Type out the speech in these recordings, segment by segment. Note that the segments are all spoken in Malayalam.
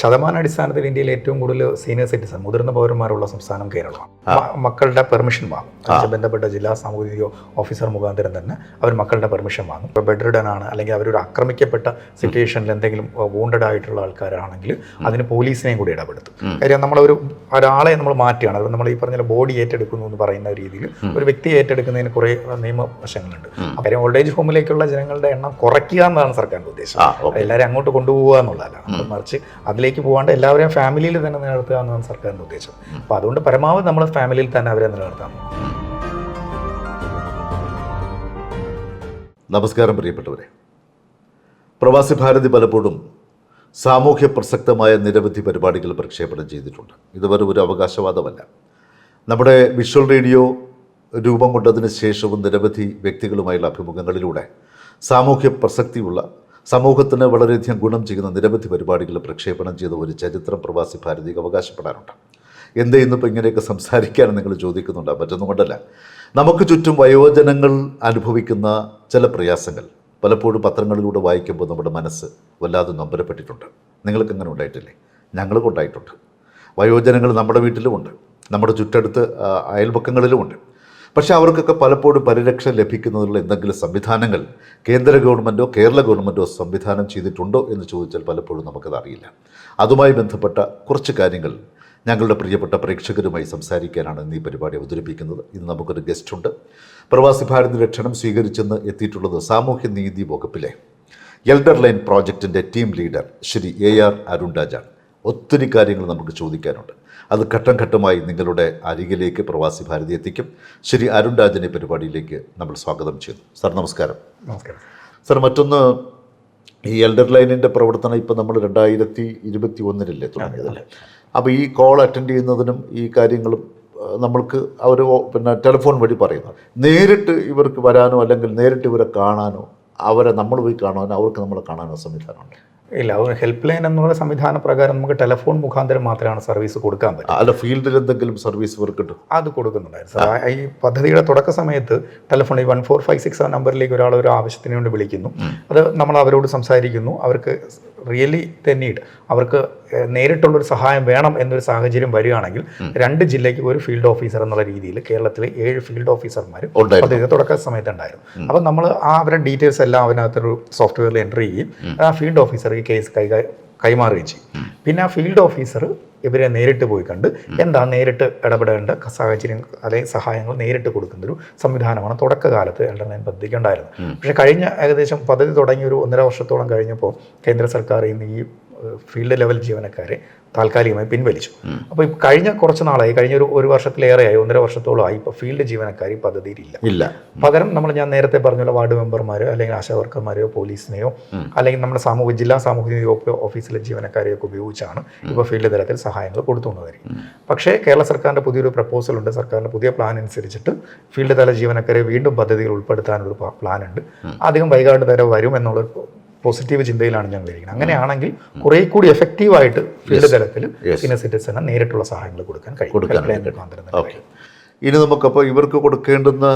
ശതമാന അടിസ്ഥാനത്തിൽ ഇന്ത്യയിൽ ഏറ്റവും കൂടുതൽ സീനിയർ സിറ്റിസൺ മുതിർന്ന പൗരന്മാരുള്ള സംസ്ഥാനം കേരളമാണ്. മക്കളുടെ പെർമിഷൻ വാങ്ങും. ബന്ധപ്പെട്ട ജില്ലാ സാമൂഹിക ഓഫീസർ മുഖാന്തരം തന്നെ അവർ മക്കളുടെ പെർമിഷൻ വാങ്ങും. ഇപ്പോൾ ബെഡ് റിഡൻ ആണ് അല്ലെങ്കിൽ അവരൊരു ആക്രമിക്കപ്പെട്ട സിറ്റുവേഷനിൽ എന്തെങ്കിലും വൂണ്ടഡ് ആയിട്ടുള്ള ആൾക്കാരാണെങ്കിൽ അതിന് പോലീസിനെയും കൂടി ഇടപെടുത്തും. കാര്യം നമ്മളൊരു ഒരാളെ നമ്മൾ മാറ്റുകയാണ്. അത് നമ്മൾ ഈ പറഞ്ഞ ബോഡി ഏറ്റെടുക്കുന്നു എന്ന് പറയുന്ന രീതിയിൽ ഒരു വ്യക്തി ഏറ്റെടുക്കുന്നതിന് കുറേ നിയമവശങ്ങളുണ്ട് കാര്യം ഓൾഡ് ഏജ് ഹോമിലേക്കുള്ള ജനങ്ങളുടെ എണ്ണം കുറയ്ക്കുക എന്നതാണ് സർക്കാരിന്റെ ഉദ്ദേശം. എല്ലാവരും അങ്ങോട്ട് കൊണ്ടുപോകുക എന്നുള്ളതല്ല. മറിച്ച് മറിച്ച് അതിലേക്ക് പോകാണ്ട് എല്ലാവരെയും ഫാമിലിയിൽ തന്നെ നിലനിർത്തുക എന്നാണ് സർക്കാരിന്റെ ഉദ്ദേശം. അപ്പോൾ അതുകൊണ്ട് പരമാവധി നമ്മൾ ഫാമിലിയിൽ തന്നെ അവരെ നിലനിർത്താം. നമസ്കാരം പ്രിയപ്പെട്ടവരെ. പ്രവാസി ഭാരതി പലപ്പോഴും സാമൂഹ്യ പ്രസക്തമായ നിരവധി പരിപാടികൾ പ്രക്ഷേപണം ചെയ്തിട്ടുണ്ട്. ഇതുവരെ ഒരു അവകാശവാദമല്ല. നമ്മുടെ വിഷ്വൽ റേഡിയോ രൂപം കൊണ്ടതിന് ശേഷവും നിരവധി വ്യക്തികളുമായുള്ള അഭിമുഖങ്ങളിലൂടെ സാമൂഹ്യ പ്രസക്തിയുള്ള സമൂഹത്തിന് വളരെയധികം ഗുണം ചെയ്യുന്ന നിരവധി പരിപാടികൾ പ്രക്ഷേപണം ചെയ്ത ഒരു ചരിത്രം പ്രവാസി ഭാരതിക്ക് അവകാശപ്പെടാറുണ്ട്. എന്തേ ഇന്നിപ്പോൾ ഇങ്ങനെയൊക്കെ സംസാരിക്കാൻ നിങ്ങൾ ചോദിക്കുന്നുണ്ട്. മറ്റൊന്നും കൊണ്ടല്ല. നമുക്ക് ചുറ്റും വയോജനങ്ങൾ അനുഭവിക്കുന്ന ചില പ്രയാസങ്ങൾ പലപ്പോഴും പത്രങ്ങളിലൂടെ വായിക്കുമ്പോൾ നമ്മുടെ മനസ്സ് വല്ലാതെ നൊമ്പരപ്പെട്ടിട്ടുണ്ട്. നിങ്ങൾക്ക് അങ്ങനെ ഉണ്ടായിട്ടില്ലേ? ഞങ്ങൾക്കുണ്ടായിട്ടുണ്ട് വയോജനങ്ങൾ നമ്മുടെ വീട്ടിലുമുണ്ട് നമ്മുടെ ചുറ്റടുത്ത് അയൽപക്കങ്ങളിലുമുണ്ട് പക്ഷേ അവർക്കൊക്കെ പലപ്പോഴും പരിരക്ഷ ലഭിക്കുന്നതിനുള്ള എന്തെങ്കിലും സംവിധാനങ്ങൾ കേന്ദ്ര ഗവൺമെന്റോ കേരള ഗവൺമെന്റോ സംവിധാനം ചെയ്തിട്ടുണ്ടോ എന്ന് ചോദിച്ചാൽ പലപ്പോഴും നമുക്കത് അറിയില്ല അതുമായി ബന്ധപ്പെട്ട കുറച്ച് കാര്യങ്ങൾ ഞങ്ങളുടെ പ്രിയപ്പെട്ട പ്രേക്ഷകരുമായി സംസാരിക്കാനാണ് ഇന്ന് ഈ പരിപാടി അവതരിപ്പിക്കുന്നത്. ഇന്ന് നമുക്കൊരു ഗസ്റ്റുണ്ട് പ്രവാസി ഭാരതിയുടെ രക്ഷണം സ്വീകരിച്ചെന്ന് എത്തിയിട്ടുള്ളത് സാമൂഹ്യനീതി വകുപ്പിലെ എൽഡർ ലൈൻ പ്രോജക്റ്റിന്റെ team leader Shri A R അരുൺരാജാണ്. ഒത്തിരി കാര്യങ്ങൾ നമുക്ക് ചോദിക്കാനുണ്ട്. അത് ഘട്ടം ഘട്ടമായി നിങ്ങളുടെ അരികിലേക്ക് പ്രവാസി ഭാരതി എത്തിക്കും. ശ്രീ അരുൺ അരുൺരാജനെ പരിപാടിയിലേക്ക് നമ്മൾ സ്വാഗതം ചെയ്യുന്നു. സാർ നമസ്കാരം. നമസ്കാരം. സാർ മറ്റൊന്ന് ഈ എൽഡർ ലൈനിന്റെ പ്രവർത്തനം ഇപ്പോൾ നമ്മൾ രണ്ടായിരത്തി ഇരുപത്തി ഒന്നിലല്ലേ തുടങ്ങിയതല്ലേ അപ്പോൾ ഈ കോൾ അറ്റൻഡ് ചെയ്യുന്നതിനും ഈ കാര്യങ്ങളും നമ്മൾക്ക് അവർ പിന്നെ ടെലിഫോൺ വഴി പറയുന്നു. നേരിട്ട് ഇവർക്ക് വരാനോ അല്ലെങ്കിൽ നേരിട്ട് ഇവരെ കാണാനോ അവരെ നമ്മൾ പോയി കാണാനോ അവർക്ക് നമ്മളെ കാണാനോ സംവിധാനമുണ്ട്? ഇല്ല ഒരു ഹെൽപ്പ് ലൈൻ എന്നുള്ള സംവിധാന പ്രകാരം നമുക്ക് ടെലിഫോൺ മുഖാന്തരം മാത്രമാണ് സർവീസ് കൊടുക്കാൻ പറ്റും അല്ല ഫീൽഡിൽ എന്തെങ്കിലും സർവീസ് വർക്ക് കിട്ടും അത് കൊടുക്കുന്നുണ്ടായിരുന്നു സാർ ഈ പദ്ധതിയുടെ തുടക്ക സമയത്ത് ടെലിഫോൺ ഈ വൺ ഫോർ ഫൈവ് സിക്സ് ആ നമ്പറിലേക്ക് ഒരാൾ ഒരു ആവശ്യത്തിന് വേണ്ടി വിളിക്കുന്നു. അത് നമ്മൾ അവരോട് സംസാരിക്കുന്നു. അവർക്ക് റിയലി ദ നീഡ് അവർക്ക് നേരിട്ടുള്ളൊരു സഹായം വേണം എന്നൊരു സാഹചര്യം വരികയാണെങ്കിൽ രണ്ട് ജില്ലയ്ക്ക് ഒരു ഫീൽഡ് ഓഫീസർ എന്നുള്ള രീതിയിൽ കേരളത്തിലെ ഏഴ് ഫീൽഡ് ഓഫീസർമാർ പദ്ധതിയുടെ പദ്ധതി തുടക്ക സമയത്ത് ഉണ്ടായിരുന്നു. അപ്പം നമ്മൾ ആ അവരുടെ ഡീറ്റെയിൽസ് എല്ലാം അതിനകത്തൊരു സോഫ്റ്റ്വെയറിൽ എന്റർ ചെയ്യും. ആ ഫീൽഡ് ഓഫീസർ ഈ കേസ് കൈ കൈമാറുകയും ചെയ്യും. പിന്നെ ആ ഫീൽഡ് ഓഫീസർ ഇവരെ നേരിട്ട് പോയി കണ്ട് എന്താ നേരിട്ട് ഇടപെടേണ്ട സാഹചര്യം അല്ലെങ്കിൽ സഹായങ്ങൾ നേരിട്ട് കൊടുക്കുന്ന ഒരു സംവിധാനമാണ് തുടക്കകാലത്ത് എൽഡർ ലൈൻ പദ്ധതിക്ക് ഉണ്ടായിരുന്നത്. പക്ഷേ കഴിഞ്ഞ ഏകദേശം പദ്ധതി തുടങ്ങി ഒരു ഒന്നര വർഷത്തോളം കഴിഞ്ഞപ്പോൾ കേന്ദ്ര സർക്കാർ ഈ ഫീൽഡ് ലെവൽ ജീവനക്കാരെ താൽക്കാലികമായി പിൻവലിച്ചു. അപ്പോൾ കഴിഞ്ഞ കുറച്ച് നാളായി കഴിഞ്ഞ ഒരു ഒരു വർഷത്തിലേറെയായി ഒന്നര വർഷത്തോളമായി ഇപ്പോൾ ഫീൽഡ് ജീവനക്കാർ ഈ പദ്ധതിയിലില്ല. ഇല്ല. പകരം നമ്മൾ ഞാൻ നേരത്തെ പറഞ്ഞ വാർഡ് മെമ്പർമാരോ അല്ലെങ്കിൽ ആശാ വർക്കർമാരെയോ പോലീസിനെയോ അല്ലെങ്കിൽ നമ്മുടെ സാമൂഹ്യ ജില്ലാ സാമൂഹിക വകുപ്പ് ഓഫീസിലെ ജീവനക്കാരെയൊക്കെ ഉപയോഗിച്ചാണ് ഇപ്പോൾ ഫീൽഡ് തലത്തിൽ സഹായങ്ങൾ കൊടുത്തുകൊണ്ടുവരിക പക്ഷേ കേരള സർക്കാരിന്റെ പുതിയൊരു പ്രപ്പോസൽ ഉണ്ട്. സർക്കാരിന്റെ പുതിയ പ്ലാൻ അനുസരിച്ചിട്ട് ഫീൽഡ് തല ജീവനക്കാരെ വീണ്ടും പദ്ധതിയിൽ ഉൾപ്പെടുത്താനൊരു പ്ലാൻ ഉണ്ട്. അധികം വൈകാട് വരെ വരും എന്നുള്ളൊരു പോസിറ്റീവ് ചിന്തയിലാണ് ഞങ്ങൾ ഇരിക്കുന്നത്. അങ്ങനെയാണെങ്കിൽ കുറെ കൂടി എഫക്റ്റീവായിട്ട് ഫീൽഡ് തലത്തിൽ. സീനിയർ സിറ്റിസണ് നേരിട്ടുള്ള സഹായങ്ങൾ കൊടുക്കാൻ കഴിയും. ഇനി നമുക്കപ്പോൾ ഇവർക്ക് കൊടുക്കേണ്ടുന്ന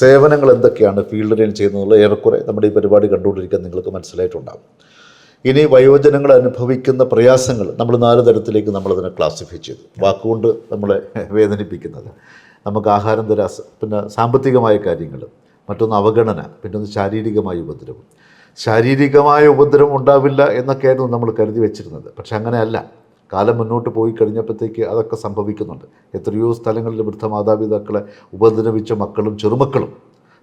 സേവനങ്ങൾ എന്തൊക്കെയാണ് ഫീൽഡിൽ ചെയ്യുന്നതുള്ള ഏറെക്കുറെ നമ്മുടെ ഈ പരിപാടി കണ്ടുകൊണ്ടിരിക്കാൻ നിങ്ങൾക്ക് മനസ്സിലായിട്ടുണ്ടാകും ഇനി വയോജനങ്ങൾ അനുഭവിക്കുന്ന പ്രയാസങ്ങൾ നമ്മൾ നാല് തരത്തിലേക്ക് നമ്മളതിനെ ക്ലാസിഫൈ ചെയ്തു. വാക്കുകൊണ്ട് നമ്മളെ വേദനിപ്പിക്കുന്നത്. നമുക്ക് ആഹാരം തരാ പിന്നെ സാമ്പത്തികമായ കാര്യങ്ങൾ മറ്റൊന്ന് അവഗണന പിന്നെ ഒന്ന് ശാരീരികമായ ഉപദ്രവം. ശാരീരികമായ ഉപദ്രവം ഉണ്ടാവില്ല എന്നൊക്കെയായിരുന്നു നമ്മൾ കരുതി വെച്ചിരുന്നത്. പക്ഷെ അങ്ങനെയല്ല. കാലം മുന്നോട്ട് പോയി കഴിഞ്ഞപ്പോഴത്തേക്ക് അതൊക്കെ സംഭവിക്കുന്നുണ്ട്. എത്രയോ സ്ഥലങ്ങളിൽ വൃദ്ധ മാതാപിതാക്കളെ ഉപദ്രവിച്ച മക്കളും ചെറുമക്കളും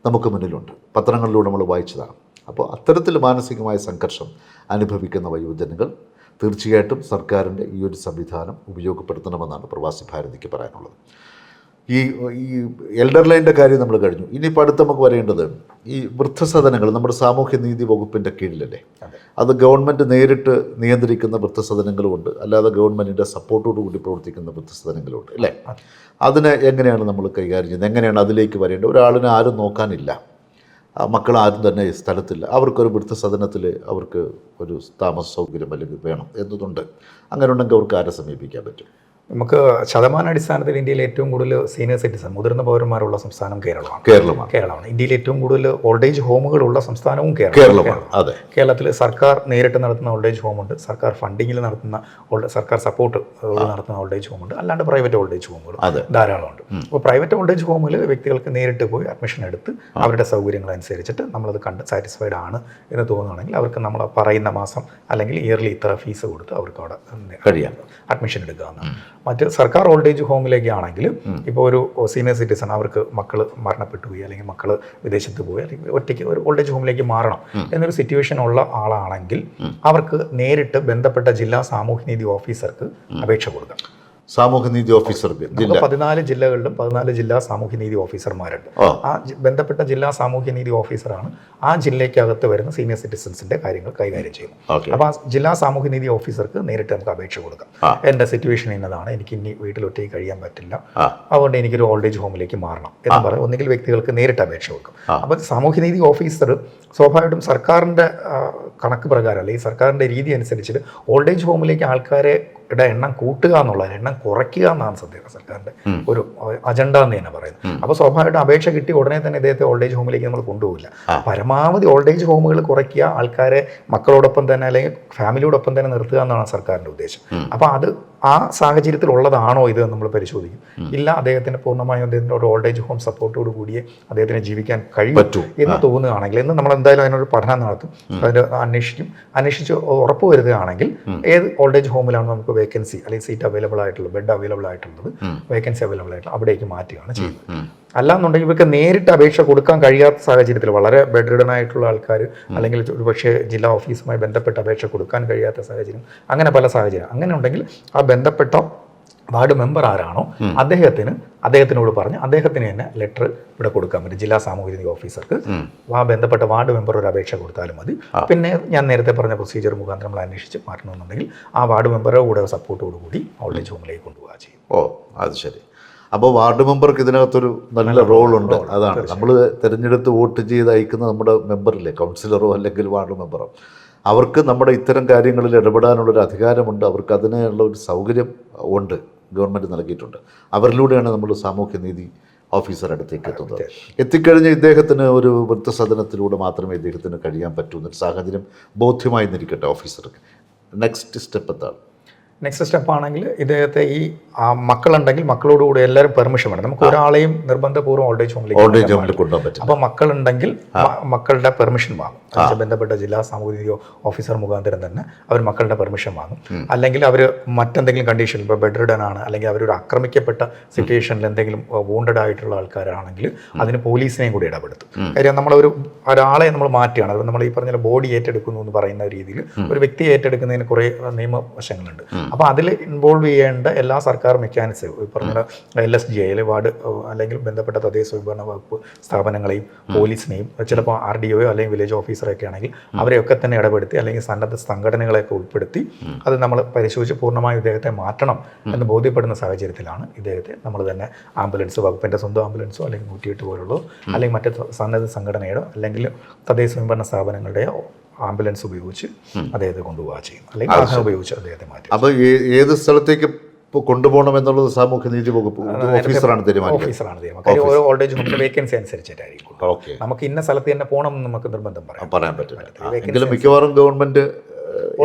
നമുക്ക് മുന്നിലുണ്ട്. പത്രങ്ങളിലൂടെ നമ്മൾ വായിച്ചതാണ്. അപ്പോൾ അത്തരത്തിൽ മാനസികമായ സംഘർഷം അനുഭവിക്കുന്ന വയോജനങ്ങൾ തീർച്ചയായിട്ടും സർക്കാരിന്റെ ഈ ഒരു സംവിധാനം ഉപയോഗപ്പെടുത്തണമെന്നാണ് പ്രവാസി ഭാരതിക്ക് പറയാനുള്ളത്. ഈ ഈ എൽഡർ ലൈന്റെ കാര്യം നമ്മൾ കഴിഞ്ഞു. ഇനിയിപ്പോൾ അടുത്ത് നമുക്ക് വരേണ്ടത് ഈ വൃദ്ധസദനങ്ങൾ നമ്മുടെ സാമൂഹ്യ നീതി വകുപ്പിന്റെ കീഴിലല്ലേ? അതെ. ഗവൺമെന്റ് നേരിട്ട് നിയന്ത്രിക്കുന്ന വൃദ്ധസദനങ്ങളുമുണ്ട് അല്ലാതെ ഗവൺമെന്റിന്റെ സപ്പോർട്ടോടു കൂടി പ്രവർത്തിക്കുന്ന വൃദ്ധസദനങ്ങളുണ്ട് അല്ലേ? അതിനെ എങ്ങനെയാണ് നമ്മൾ കൈകാര്യം ചെയ്യുന്നത്? എങ്ങനെയാണ് അതിലേക്ക് വരേണ്ടത്? ഒരാളിനെ ആരും നോക്കാനില്ല. മക്കൾ ആരും തന്നെ സ്ഥലത്തില്ല. അവർക്കൊരു വൃദ്ധസദനത്തിൽ അവർക്ക് ഒരു താമസ സൗകര്യം അല്ലെങ്കിൽ വേണം എന്നതുണ്ട്. അങ്ങനെ ഉണ്ടെങ്കിൽ അവർക്ക് ആരെ സമീപിക്കാൻ പറ്റും? നമുക്ക് ശതമാന അടിസ്ഥാനത്തിൽ ഇന്ത്യയിൽ ഏറ്റവും കൂടുതൽ സീനിയർ സിറ്റിസൺ മുതിർന്ന പൗരന്മാരുള്ള സംസ്ഥാനം കേരളമാണ്. കേരളമാണ്. കേരളമാണ്. ഇന്ത്യയിൽ ഏറ്റവും കൂടുതൽ ഓൾഡ് ഏജ് ഹോമുകളുള്ള സംസ്ഥാനവും കേരളം കേരളമാണ്. അതെ. കേരളത്തിൽ സർക്കാർ നേരിട്ട് നടത്തുന്ന ഓൾഡ് ഏജ് ഹോമുണ്ട് സർക്കാർ ഫണ്ടിങ്ങിൽ നടത്തുന്ന ഓൾഡ് സർക്കാർ സപ്പോർട്ട് നടത്തുന്ന ഓൾഡ് ഏജ് ഹോമുണ്ട് അല്ലാണ്ട് പ്രൈവറ്റ് ഓൾഡ് ഏജ് ഹോമുകൾ ധാരാളമുണ്ട് അപ്പോൾ പ്രൈവറ്റ് ഓൾഡ് ഏജ് ഹോമിൽ വ്യക്തികൾക്ക് നേരിട്ട് പോയി അഡ്മിഷൻ എടുത്ത് അവരുടെ സൗകര്യങ്ങൾ അനുസരിച്ചിട്ട് നമ്മളത് കണ്ട് സാറ്റിസ്ഫൈഡ് ആണ് എന്ന് തോന്നുകയാണെങ്കിൽ അവർക്ക് നമ്മൾ പറയുന്ന മാസം അല്ലെങ്കിൽ ഇയർലി ഇത്ര ഫീസ് കൊടുത്ത് അവർക്ക് അവിടെ കഴിയാം. അഡ്മിഷൻ എടുക്കാവുന്നതാണ്. മറ്റ് സർക്കാർ ഓൾഡ് ഏജ് ഹോമിലേക്ക് ആണെങ്കിൽ ഇപ്പോൾ ഒരു സീനിയർ സിറ്റിസൺ അവർക്ക് മക്കൾ മരണപ്പെട്ടു പോയി അല്ലെങ്കിൽ മക്കൾ വിദേശത്ത് പോയി അല്ലെങ്കിൽ ഒറ്റയ്ക്ക് ഒരു ഓൾഡ് ഏജ് ഹോമിലേക്ക് മാറണം എന്നൊരു സിറ്റുവേഷൻ ഉള്ള ആളാണെങ്കിൽ അവർക്ക് നേരിട്ട് ബന്ധപ്പെട്ട ജില്ലാ സാമൂഹ്യനീതി ഓഫീസർക്ക് അപേക്ഷ കൊടുക്കാം. സാമൂഹ്യനീതി ഓഫീസർ ജില്ല. പതിനാല് ജില്ലകളിലും പതിനാല് ജില്ലാ സാമൂഹ്യനീതി ഓഫീസർമാരുണ്ട്. ആ. ബന്ധപ്പെട്ട ജില്ലാ സാമൂഹ്യനീതി ഓഫീസറാണ് ആ ജില്ലയ്ക്കകത്ത് വരുന്ന സീനിയർ സിറ്റിസൺസിന്റെ കാര്യങ്ങൾ കൈകാര്യം ചെയ്യുന്നത്. അപ്പൊ അപ്പോൾ ആ ജില്ലാ സാമൂഹ്യനീതി ഓഫീസർക്ക് നേരിട്ട് നമുക്ക് അപേക്ഷ കൊടുക്കാം. എന്റെ എന്റെ സിറ്റുവേഷൻ ഇന്നതാണ്. എനിക്ക് ഇനി വീട്ടിൽ ഒറ്റയ്ക്ക് കഴിയാൻ പറ്റില്ല. അതുകൊണ്ട് എനിക്കൊരു ഓൾഡ് ഏജ് ഹോമിലേക്ക് മാറണം എന്ന് പറയും ഒന്നുകിൽ വ്യക്തികൾക്ക് നേരിട്ട് അപേക്ഷ കൊടുക്കും. അപ്പോൾ സാമൂഹ്യനീതി ഓഫീസർ സ്വാഭാവികമായിട്ടും സർക്കാരിന്റെ കണക്ക് പ്രകാരം അല്ലെങ്കിൽ സർക്കാരിന്റെ രീതി അനുസരിച്ച് ഓൾഡ് ഏജ് ഹോമിലേക്ക് ആൾക്കാരെ യുടെ എണ്ണം കൂട്ടുക എന്നുള്ളത് എണ്ണം കുറയ്ക്കുക എന്നാണ് സത്യേന്ദ്ര സർക്കാരിന്റെ ഒരു അജണ്ട എന്ന് തന്നെ പറയുന്നത്. അപ്പോൾ സ്വാഭാവികമായിട്ട് അപേക്ഷ കിട്ടി ഉടനെ തന്നെ ഇദ്ദേഹത്തെ ഓൾഡ് ഏജ് ഹോമിലേക്ക് നമ്മൾ കൊണ്ടുപോകില്ല. പരമാവധി ഓൾഡ് ഏജ് ഹോമുകൾ കുറയ്ക്കുക ആൾക്കാരെ മക്കളോടൊപ്പം തന്നെ അല്ലെങ്കിൽ ഫാമിലിയോടൊപ്പം തന്നെ നിർത്തുക എന്നാണ് സർക്കാരിന്റെ ഉദ്ദേശം. അപ്പോൾ അത് ആ സാഹചര്യത്തിൽ ഉള്ളതാണോ ഇത് നമ്മൾ പരിശോധിക്കും. ഇല്ല അദ്ദേഹത്തിന് പൂർണമായും അദ്ദേഹത്തിന്റെ ഒരു ഓൾഡ് ഏജ് ഹോം സപ്പോർട്ടോട് കൂടിയേ അദ്ദേഹത്തിന് ജീവിക്കാൻ കഴിയും എന്ന് തോന്നുകയാണെങ്കിൽ എന്ന് നമ്മൾ എന്തായാലും അതിനൊരു പഠനം നടത്തും അതിന് അന്വേഷിക്കും. അന്വേഷിച്ച് ഉറപ്പ് വരുത്തുകയാണെങ്കിൽ ഏത് ഓൾഡ് ഏജ് ഹോമിലാണ് നമുക്ക് വേക്കൻസി അല്ലെങ്കിൽ സീറ്റ് അവൈലബിൾ ആയിട്ടുള്ളത് ബെഡ് അവൈലബിൾ ആയിട്ടുള്ളത് വേക്കൻസി അവൈലബിൾ ആയിട്ടുള്ളത് അവിടേക്ക് മാറ്റുകയാണ് ചെയ്യുന്നത്. അല്ലാന്നുണ്ടെങ്കിൽ ഇവർക്ക് നേരിട്ട് അപേക്ഷ കൊടുക്കാൻ കഴിയാത്ത സാഹചര്യത്തിൽ വളരെ ബെഡ് ആയിട്ടുള്ള ആൾക്കാർ അല്ലെങ്കിൽ ഒരുപക്ഷെ ജില്ലാ ഓഫീസുമായി ബന്ധപ്പെട്ട് അപേക്ഷ കൊടുക്കാൻ കഴിയാത്ത സാഹചര്യം അങ്ങനെ പല സാഹചര്യം. അങ്ങനെ ഉണ്ടെങ്കിൽ ആ ബന്ധപ്പെട്ട വാർഡ് മെമ്പർ ആരാണോ അദ്ദേഹത്തിന് അദ്ദേഹത്തിനോട് പറഞ്ഞ് അദ്ദേഹത്തിന് തന്നെ ലെറ്റർ ഇവിടെ കൊടുക്കാൻ പറ്റും. ജില്ലാ സാമൂഹ്യനീതി ഓഫീസർക്ക് ആ ബന്ധപ്പെട്ട വാർഡ് മെമ്പർ ഒരു അപേക്ഷ കൊടുത്താലും മതി. പിന്നെ ഞാൻ നേരത്തെ പറഞ്ഞ പ്രൊസീജിയർ മുഖാന്തരം നമ്മൾ അന്വേഷിച്ച് മാറ്റണമെന്നുണ്ടെങ്കിൽ ആ വാർഡ് മെമ്പറുടെ കൂടെ സപ്പോർട്ടോടുകൂടി ഓൾഡ് ഏജ് ഹോമിലേക്ക് കൊണ്ടുപോവുക ചെയ്യും ഓ അത് ശരി. അപ്പോൾ വാർഡ് മെമ്പർക്ക് ഇതിനകത്തൊരു നല്ല റോളുണ്ട് അതാണ്. നമ്മൾ തിരഞ്ഞെടുത്ത് വോട്ട് ചെയ്ത് അയക്കുന്ന നമ്മുടെ മെമ്പറില്ലേ കൗൺസിലറോ അല്ലെങ്കിൽ വാർഡ് മെമ്പറോ അവർക്ക് നമ്മുടെ ഇത്തരം കാര്യങ്ങളിൽ ഇടപെടാനുള്ളൊരു അധികാരമുണ്ട്. അവർക്ക് അതിനുള്ള ഒരു സൗകര്യം ഉണ്ട് ഗവൺമെന്റ് നൽകിയിട്ടുണ്ട്. അവരിലൂടെയാണ് നമ്മൾ സാമൂഹ്യനീതി ഓഫീസർ അടുത്തേക്ക് എത്തുന്നത്. എത്തിക്കഴിഞ്ഞ ഇദ്ദേഹത്തിന് ഒരു വൃദ്ധസദനത്തിലൂടെ മാത്രമേ ഇദ്ദേഹത്തിന് കഴിയാൻ പറ്റൂ എന്നൊരു സാഹചര്യം ബോധ്യമായി നിൽക്കട്ടെ ഓഫീസർക്ക്. നെക്സ്റ്റ് സ്റ്റെപ്പ് എന്താണ്? നെക്സ്റ്റ് സ്റ്റെപ്പ് ആണെങ്കിൽ ഇദ്ദേഹത്തെ ഈ ആ മക്കളുണ്ടെങ്കിൽ മക്കളോടുകൂടി എല്ലാവരും പെർമിഷൻ വേണം. നമുക്ക് ഒരാളെയും നിർബന്ധപൂർവം ഓൾഡ് ഏജ് ഹോമിലേക്ക് ഓൾഡ് ഏജ് ഹോമിൽ കൊണ്ടുപോകാൻ പറ്റും അപ്പോൾ മക്കളുണ്ടെങ്കിൽ മക്കളുടെ പെർമിഷൻ വാങ്ങും. അതിന് ബന്ധപ്പെട്ട ജില്ലാ സാമൂഹിക ഓഫീസർ മുഖാന്തരം തന്നെ അവർ മക്കളുടെ പെർമിഷൻ വാങ്ങും. അല്ലെങ്കിൽ അവർ മറ്റെന്തെങ്കിലും കണ്ടീഷൻ ഇപ്പോൾ ബെഡ് റിഡൻ ആണ് അല്ലെങ്കിൽ അവരൊരു ആക്രമിക്കപ്പെട്ട സിറ്റുവേഷനിൽ എന്തെങ്കിലും വൂണ്ടഡ് ആയിട്ടുള്ള ആൾക്കാരാണെങ്കിൽ അതിന് പോലീസിനെയും കൂടി ഇടപെടുത്തും. കാര്യം നമ്മളൊരു ഒരാളെ നമ്മൾ മാറ്റുകയാണ്. അത് നമ്മൾ ഈ പറഞ്ഞ ബോഡി ഏറ്റെടുക്കുന്നു എന്ന് പറയുന്ന രീതിയിൽ ഒരു വ്യക്തി ഏറ്റെടുക്കുന്നതിന് കുറേ നിയമവശങ്ങളുണ്ട്. അപ്പോൾ അതിൽ ഇൻവോൾവ് ചെയ്യേണ്ട എല്ലാ സർക്കാർ മെക്കാനിക്സ് പറഞ്ഞ L S G I ward അല്ലെങ്കിൽ ബന്ധപ്പെട്ട തദ്ദേശ സ്വയംഭരണ വകുപ്പ് സ്ഥാപനങ്ങളെയും പോലീസിനെയും ചിലപ്പോൾ ആർ ഡി ഒയോ അല്ലെങ്കിൽ വില്ലേജ് ഓഫീസറൊക്കെ ആണെങ്കിൽ അവരെയൊക്കെ തന്നെ ഇടപെടുത്തി അല്ലെങ്കിൽ സന്നദ്ധ സംഘടനകളെയൊക്കെ ഉൾപ്പെടുത്തി അത് നമ്മൾ പരിശോധിച്ച് പൂർണമായും ഇദ്ദേഹത്തെ മാറ്റണം എന്ന് ബോധ്യപ്പെടുന്ന സാഹചര്യത്തിലാണ് ഇദ്ദേഹത്തെ നമ്മൾ തന്നെ ആംബുലൻസ് വകുപ്പിന്റെ സ്വന്തം ആംബുലൻസോ അല്ലെങ്കിൽ നൂറ്റിയെട്ട് പോലുള്ളതോ അല്ലെങ്കിൽ മറ്റ് സന്നദ്ധ സംഘടനയുടെ അല്ലെങ്കിൽ തദ്ദേശ സ്വയംഭരണ സ്ഥാപനങ്ങളുടെയോ ആംബുലൻസ് ഉപയോഗിച്ച് അദ്ദേഹത്തെ കൊണ്ടുപോവുക ചെയ്യും അല്ലെങ്കിൽ വാഹനം ഉപയോഗിച്ച് അദ്ദേഹത്തെ മാറ്റും അപ്പോൾ ഏത് സ്ഥലത്തേക്ക് കൊണ്ടുപോകണം എന്നുള്ളത് സാമൂഹ്യ നീതി വകുപ്പ് ഓഫീസറാണ് തീരുമാനിക്കുന്നത് ഓഫീസറാണ് തീരുമാനം ഓൾഡ് ഏജ് ഹോമിന്റെ വേക്കൻസി അനുസരിച്ചിട്ടായിരിക്കും നമുക്ക് ഇന്ന സ്ഥലത്ത് തന്നെ പോകണം എന്ന് നമുക്ക് നിർബന്ധം പറയാം പറയാൻ പറ്റില്ല. എങ്കിലും മിക്കവാറും ഗവൺമെന്റ്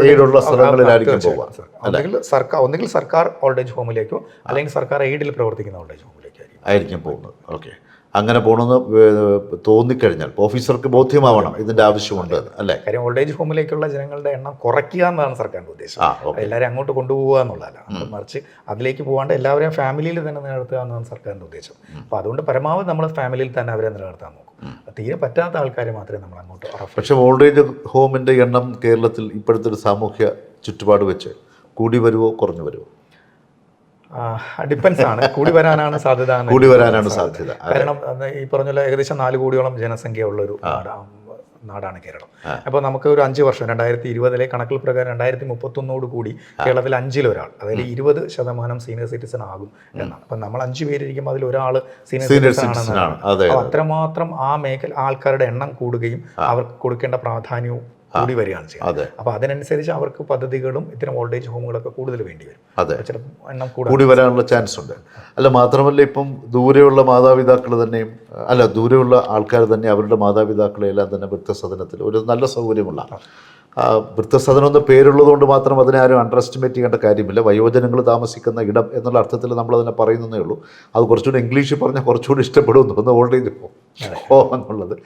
എയ്ഡുള്ള സ്ഥലങ്ങളിലായിരിക്കും പോവുക. ഒന്നുകിൽ സർക്കാർ ഒന്നുകിൽ സർക്കാർ ഓൾഡ് ഏജ് ഹോമിലേക്കോ അല്ലെങ്കിൽ സർക്കാർ എയ്ഡിൽ പ്രവർത്തിക്കുന്ന ഓൾഡ് ഏജ് ഹോമിലേക്കോ ആയിരിക്കും പോകുന്നത്. ഓക്കെ. അങ്ങനെ പോകണമെന്ന് തോന്നിക്കഴിഞ്ഞാൽ ഓഫീസർക്ക് ബോധ്യമാവണം ഇതിന്റെ ആവശ്യമുണ്ട് അല്ലേ? കാര്യം ഓൾഡ് ഏജ് ഹോമിലേക്കുള്ള ജനങ്ങളുടെ എണ്ണം കുറയ്ക്കുക എന്നാണ് സർക്കാരിന്റെ ഉദ്ദേശം. എല്ലാവരും അങ്ങോട്ട് കൊണ്ടുപോകുക എന്നുള്ളതല്ല. മറിച്ച് അതിലേക്ക് പോകാണ്ട് എല്ലാവരെയും ഫാമിലിയിൽ തന്നെ നിലനിർത്തുക എന്നാണ് സർക്കാരിന്റെ ഉദ്ദേശം. അപ്പോൾ അതുകൊണ്ട് പരമാവധി നമ്മൾ ഫാമിലിയിൽ തന്നെ അവരെ നിലനിർത്താൻ നോക്കും തീരെ പറ്റാത്ത ആൾക്കാരെ മാത്രമേ നമ്മൾ അങ്ങോട്ട് പക്ഷേ ഓൾഡ് ഏജ് ഹോമിന്റെ എണ്ണം കേരളത്തിൽ ഇപ്പോഴത്തെ ഒരു സാമൂഹ്യ ചുറ്റുപാട് വെച്ച് കൂടി വരുമോ കുറഞ്ഞു വരുമോ ഡിപ്പെൻസ് ആണ്. കൂടി വരാനാണ് സാധ്യത കൂടി വരാനാണ് സാധ്യത. കാരണം ഈ പറഞ്ഞ ഏകദേശം നാല് കോടിയോളം ജനസംഖ്യ ഉള്ള ഒരു നാടാണ് കേരളം. അപ്പോൾ നമുക്ക് ഒരു അഞ്ച് വർഷം രണ്ടായിരത്തി ഇരുപതിലെ കണക്കിൽ പ്രകാരം രണ്ടായിരത്തി മുപ്പത്തൊന്നോട് കൂടി കേരളത്തിൽ അഞ്ചിലൊരാൾ അതായത് ഇരുപത് ശതമാനം സീനിയർ സിറ്റിസൺ ആകും എന്നാണ്. അപ്പം നമ്മൾ അഞ്ച് പേരിരിക്കുമ്പോൾ അതിൽ ഒരാൾ സീനിയർ സിറ്റിസൺ സിറ്റിസൺ ആണ്. ആണെന്നാണ് അത്രമാത്രം ആ മേഖല ആൾക്കാരുടെ എണ്ണം കൂടുകയും അവർക്ക് കൊടുക്കേണ്ട പ്രാധാന്യവും കൂടി വരികയാണ് ചെയ്യുന്നത്. അപ്പൊ അപ്പോൾ അതിനനുസരിച്ച് അവർക്ക് പദ്ധതികളും ഇത്തരം ഓൾഡ് ഏജ് ഹോമുകളൊക്കെ കൂടുതൽ വേണ്ടി വരും. അതെ. എണ്ണം കൂടി വരാനുള്ള ചാൻസ് ഉണ്ട്. അല്ല മാത്രമല്ല ഇപ്പം ദൂരെയുള്ള മാതാപിതാക്കൾ തന്നെയും അല്ല ദൂരെയുള്ള ആൾക്കാർ തന്നെ അവരുടെ മാതാപിതാക്കളെ എല്ലാം തന്നെ വൃദ്ധസദനത്തിൽ ഒരു നല്ല സൗകര്യമുള്ള വൃദ്ധസദനം എന്ന പേരുള്ളതുകൊണ്ട് മാത്രം അതിനെ ആരും അണ്ടർ എസ്റ്റിമേറ്റ് ചെയ്യേണ്ട കാര്യമില്ല. വയോജനങ്ങൾ താമസിക്കുന്ന ഇടം എന്നുള്ള അർത്ഥത്തിൽ നമ്മൾ അതിനെ പറയുന്നതേ ഉള്ളൂ. അത് കുറച്ചുകൂടി ഇംഗ്ലീഷിൽ പറഞ്ഞാൽ കുറച്ചുകൂടി ഇഷ്ടപ്പെടുമെന്ന് തോന്നുന്നു. ഓൾഡ് ഏജ് ഹോം എന്നുള്ളത്.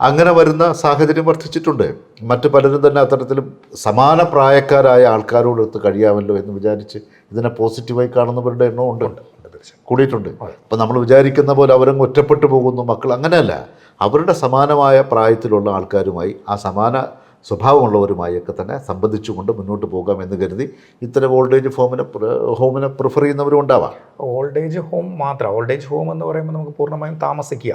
അങ്ങനെ വരുന്ന സാഹചര്യം വർദ്ധിച്ചിട്ടുണ്ട്. മറ്റ് പലരും തന്നെ അത്തരത്തിലും സമാന പ്രായക്കാരായ ആൾക്കാരോടൊത്ത് കഴിയാമല്ലോ എന്ന് വിചാരിച്ച് ഇതിനെ പോസിറ്റീവായി കാണുന്നവരുടെ എണ്ണം ഉണ്ട്. കൂടിയിട്ടുണ്ട്. അപ്പം നമ്മൾ വിചാരിക്കുന്ന പോലെ അവരങ്ങ് ഒറ്റപ്പെട്ടു പോകുന്നു മക്കൾ അങ്ങനെയല്ല. അവരുടെ സമാനമായ പ്രായത്തിലുള്ള ആൾക്കാരുമായി ആ സമാന സ്വഭാവമുള്ളവരുമായി ഒക്കെ തന്നെ സംബന്ധിച്ചുകൊണ്ട് മുന്നോട്ട് പോകാം എന്ന് കരുതി ഇത്തരം ഓൾഡ് ഏജ് ഹോമിനെ ഹോമിനെ പ്രിഫർ ചെയ്യുന്നവരും ഉണ്ടാവാം. ഓൾഡ് ഏജ് ഹോം മാത്രം. ഓൾഡ് ഏജ് ഹോം എന്ന് പറയുമ്പോൾ നമുക്ക് പൂർണമായും താമസിക്കുക.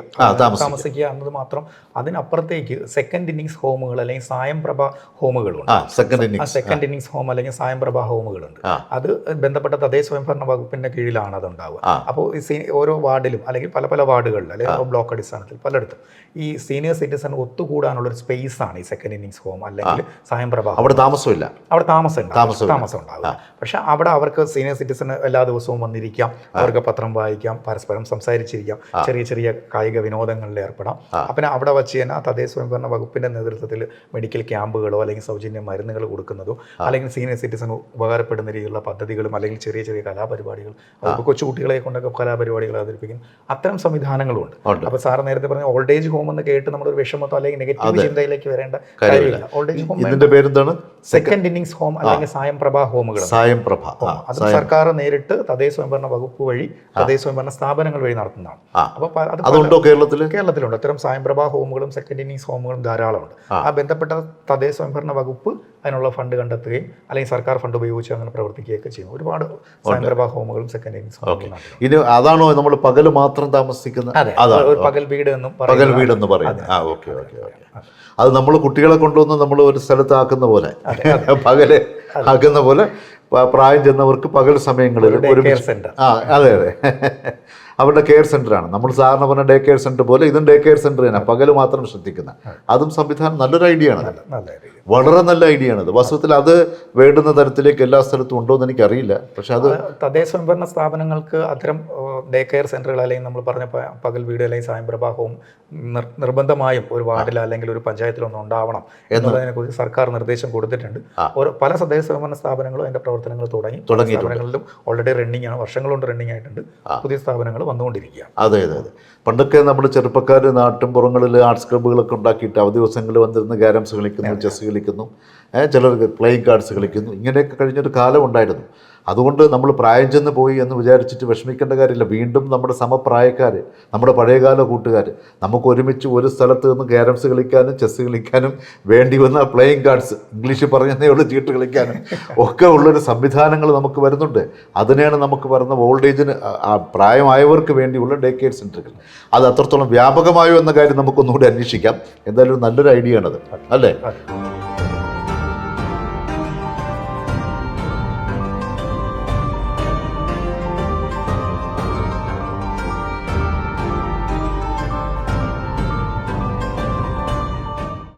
താമസിക്കുക. എന്നത് മാത്രം. അതിനപ്പുറത്തേക്ക് സെക്കൻഡ് ഇന്നിങ്സ് ഹോമുകൾ അല്ലെങ്കിൽ Sayamprabha ഹോമുകളുണ്ട് second innings second innings home അല്ലെങ്കിൽ സായംപ്രഭ ഹോമുകളുണ്ട് അത് ബന്ധപ്പെട്ട തദ്ദേശ സ്വയംഭരണ വകുപ്പിന്റെ കീഴിലാണ് അത് ഉണ്ടാവുക. അപ്പോൾ ഓരോ വാർഡിലും അല്ലെങ്കിൽ പല പല വാർഡുകളിൽ അല്ലെങ്കിൽ ബ്ലോക്ക് അടിസ്ഥാനത്തിൽ പലയിടത്തും ഈ സീനിയർ സിറ്റിസൺ ഒത്തുകൂടാനുള്ള ഒരു സ്പേസ് ആണ് ഈ സെക്കൻഡ് ഇന്നിങ്സ് ഹോം അല്ലെങ്കിൽ സ്വയംപ്രഭാവം home. അവിടെ താമസമില്ല. അവിടെ താമസം. താമസം ഉണ്ടാവില്ല പക്ഷെ അവിടെ അവർക്ക് സീനിയർ സിറ്റിസൺ എല്ലാ ദിവസവും വന്നിരിക്കാം. അവർക്ക് പത്രം വായിക്കാം. പരസ്പരം സംസാരിച്ചിരിക്കാം. ചെറിയ ചെറിയ കായിക വിനോദങ്ങളിൽ ഏർപ്പെടാം. അപ്പം അവിടെ വച്ച് തന്നെ തദ്ദേശ സ്വയംഭരണ വകുപ്പിന്റെ നേതൃത്വത്തിൽ മെഡിക്കൽ ക്യാമ്പുകളോ അല്ലെങ്കിൽ സൗജന്യ മരുന്നുകൾ കൊടുക്കുന്നതോ അല്ലെങ്കിൽ സീനിയർ സിറ്റിസൺ ഉപകാരപ്പെടുന്ന രീതിയിലുള്ള പദ്ധതികളും അല്ലെങ്കിൽ ചെറിയ ചെറിയ കലാപരിപാടികൾ അവർക്ക് കൊച്ചുകുട്ടികളെ കൊണ്ടൊക്കെ കലാപരിപാടികൾ അവതരിപ്പിക്കും. അത്തരം സംവിധാനങ്ങളുണ്ട്. സാർ അപ്പൊ സാറ് നേരത്തെ പറഞ്ഞ ഓൾഡ് ഏജ് ഹോം എന്ന് കേട്ട് നമ്മളൊരു വിഷമത്തോ അല്ലെങ്കിൽ നെഗറ്റീവ് ചിന്തയിലേക്ക് വരേണ്ട കാര്യമില്ല. ഓൾഡ് ഏജ് ഹോം ഇതിന്റെ പേരെന്താണ്? സെക്കൻഡ് ഇന്നിങ്സ് ഹോം അല്ലെങ്കിൽ സായം പ്രഭ ഹോമുകൾ സായം പ്രഭ അത് സർക്കാർ നേരിട്ട് തദ്ദേശ സ്വയംഭരണ വകുപ്പ് വഴി തദ്ദേശ സ്വയംഭരണ സ്ഥാപനങ്ങൾ വഴി നടത്തുന്നതാണ്. അപ്പോൾ അത് അതുണ്ടോ കേരളത്തിൽ കേരളത്തിലുണ്ട്. അത്തരം സായംപ്രഭ ഹോമുകളും സെക്കൻഡ് ഇന്നിങ്സ് ഹോമുകളും ധാരാളമുണ്ട്. ആ ബന്ധപ്പെട്ട തദ്ദേശ സ്വയംഭരണ വകുപ്പ് അതിനുള്ള ഫണ്ട് കണ്ടെത്തുകയും അല്ലെങ്കിൽ സർക്കാർ ഫണ്ട് ഉപയോഗിച്ച് അങ്ങനെ പ്രവർത്തിക്കുകയൊക്കെ ചെയ്യുന്നു ഒരുപാട് സാന്ദ്രഭാ ഹോമുകളും സെക്കൻഡ് ഇന്നിങ്സ് ഇത്. അതാണോ നമ്മൾ പകൽ മാത്രം താമസിക്കുന്ന ഒരു പകൽ വീട് എന്നും പകൽ വീട് എന്ന് പറയുന്നത് ആ ഓക്കെ ഓക്കെ ഓക്കെ. അത് നമ്മൾ കുട്ടികളെ കൊണ്ടുവന്ന് നമ്മൾ ഒരു സ്ഥലത്ത് ആക്കുന്ന പോലെ. പകൽ ആക്കുന്ന പോലെ പ്രായം ചെന്നവർക്ക് പകൽ സമയങ്ങളിൽ ഒരു ആ അതെ അതെ. അവരുടെ കെയർ സെന്ററാണ് നമ്മൾ സാധാരണ പറഞ്ഞ ഡേ കെയർ സെന്റർ പോലെ ഇതും ഡേ കെയർ സെന്റർ തന്നെ പകൽ മാത്രം ശ്രദ്ധിക്കുന്ന. അതും സംവിധാനം നല്ലൊരു ഐഡിയ ആണ്. വളരെ നല്ല ഐഡിയ ആണത് വാസ്തവത്തിൽ അത് വേണ്ടുന്ന തരത്തിലേക്ക് എല്ലാ സ്ഥലത്തും ഉണ്ടോ എന്ന് എനിക്കറിയില്ല. പക്ഷെ അത് തദ്ദേശ സ്വയംഭരണ സ്ഥാപനങ്ങൾക്ക് അത്തരം ഡേ കെയർ സെന്ററുകൾ അല്ലെങ്കിൽ നമ്മൾ പറഞ്ഞ പകൽ വീട് അല്ലെങ്കിൽ സായംപ്രഭ ഹോം നിർബന്ധമായും ഒരു വാർഡിൽ അല്ലെങ്കിൽ ഒരു പഞ്ചായത്തിലൊന്നും ഉണ്ടാവണം എന്നതിനെ കുറിച്ച് സർക്കാർ നിർദ്ദേശം കൊടുത്തിട്ടുണ്ട്. ഓരോ പല തദ്ദേശ സ്വയംഭരണ സ്ഥാപനങ്ങളും അതിന്റെ പ്രവർത്തനങ്ങൾ തുടങ്ങി. സ്ഥാപനങ്ങളിലും ഓൾറെഡി റണ്ണിങ് ആണ്. വർഷങ്ങളുണ്ട് റണ്ണിങ് ആയിട്ടുണ്ട്. പുതിയ സ്ഥാപനങ്ങൾ വന്നുകൊണ്ടിരിക്കുകയാണ്. അതെ അതെ അതെ. പണ്ടൊക്കെ നമ്മൾ ചെറുപ്പക്കാർ നാട്ടും പുറങ്ങളിൽ ആർട്സ് ക്ലബ്ബുകളൊക്കെ ഉണ്ടാക്കിയിട്ട് അവധി ദിവസങ്ങളിൽ വന്നിരുന്ന് ക്യാരംസ് കളിക്കുന്നു ചെസ് കളിക്കുന്നു ചിലർ പ്ലേയിങ് കാർഡ്സ് കളിക്കുന്നു. ഇങ്ങനെയൊക്കെ കഴിഞ്ഞൊരു കാലം ഉണ്ടായിരുന്നു. അതുകൊണ്ട് നമ്മൾ പ്രായം ചെന്ന് പോയി എന്ന് വിചാരിച്ചിട്ട് വിഷമിക്കേണ്ട കാര്യമില്ല. വീണ്ടും നമ്മുടെ സമപ്രായക്കാർ നമ്മുടെ പഴയകാല കൂട്ടുകാർ നമുക്ക് ഒരുമിച്ച് ഒരു സ്ഥലത്ത് നിന്ന് ക്യാരംസ് കളിക്കാനും ചെസ് കളിക്കാനും വേണ്ടി വന്ന പ്ലേയിങ് കാർഡ്സ് ഇംഗ്ലീഷിൽ പറഞ്ഞതേ ഉള്ളൂ ചീട്ട് കളിക്കാനും ഒക്കെ ഉള്ളൊരു സംവിധാനങ്ങൾ നമുക്ക് വരുന്നുണ്ട്. അതിനെയാണ് നമുക്ക് പറയുന്ന ഓൾഡ് ഏജിന് പ്രായമായവർക്ക് വേണ്ടിയുള്ള ഡേ കെയർ സെന്ററുകൾ അത് അത്രത്തോളം വ്യാപകമായോ എന്ന കാര്യം നമുക്കൊന്നുകൂടി അന്വേഷിക്കാം. എന്തായാലും നല്ലൊരു ഐഡിയ ആണത്. അല്ലേ.